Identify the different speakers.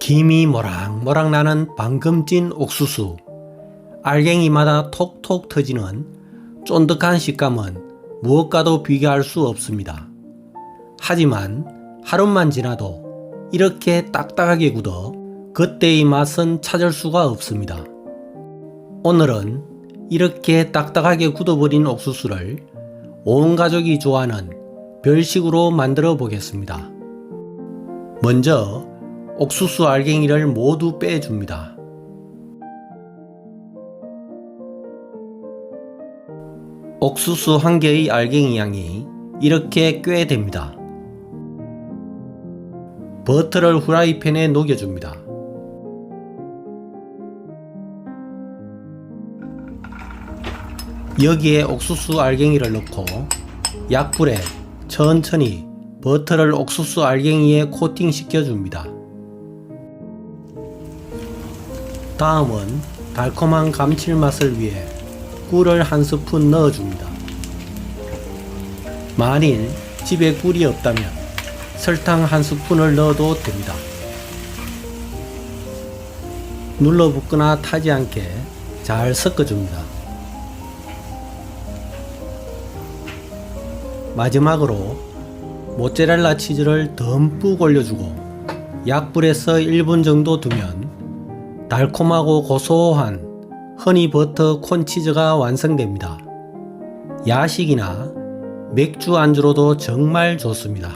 Speaker 1: 김이 모락모락 나는 방금 찐 옥수수. 알갱이마다 톡톡 터지는 쫀득한 식감은 무엇과도 비교할 수 없습니다. 하지만 하루만 지나도 이렇게 딱딱하게 굳어 그때의 맛은 찾을 수가 없습니다. 오늘은 이렇게 딱딱하게 굳어버린 옥수수를 온 가족이 좋아하는 별식으로 만들어 보겠습니다. 먼저 옥수수 알갱이를 모두 빼줍니다. 옥수수 한 개의 알갱이 양이 이렇게 꽤 됩니다. 버터를 후라이팬에 녹여줍니다. 여기에 옥수수 알갱이를 넣고 약불에 천천히 버터를 옥수수 알갱이에 코팅 시켜 줍니다. 다음은 달콤한 감칠맛을 위해 꿀을 한 스푼 넣어줍니다. 만일 집에 꿀이 없다면 설탕 한 스푼을 넣어도 됩니다. 눌러붙거나 타지 않게 잘 섞어줍니다. 마지막으로 모짜렐라 치즈를 듬뿍 올려주고 약불에서 1분 정도 두면 달콤하고 고소한 허니버터 콘치즈가 완성됩니다. 야식이나 맥주 안주로도 정말 좋습니다.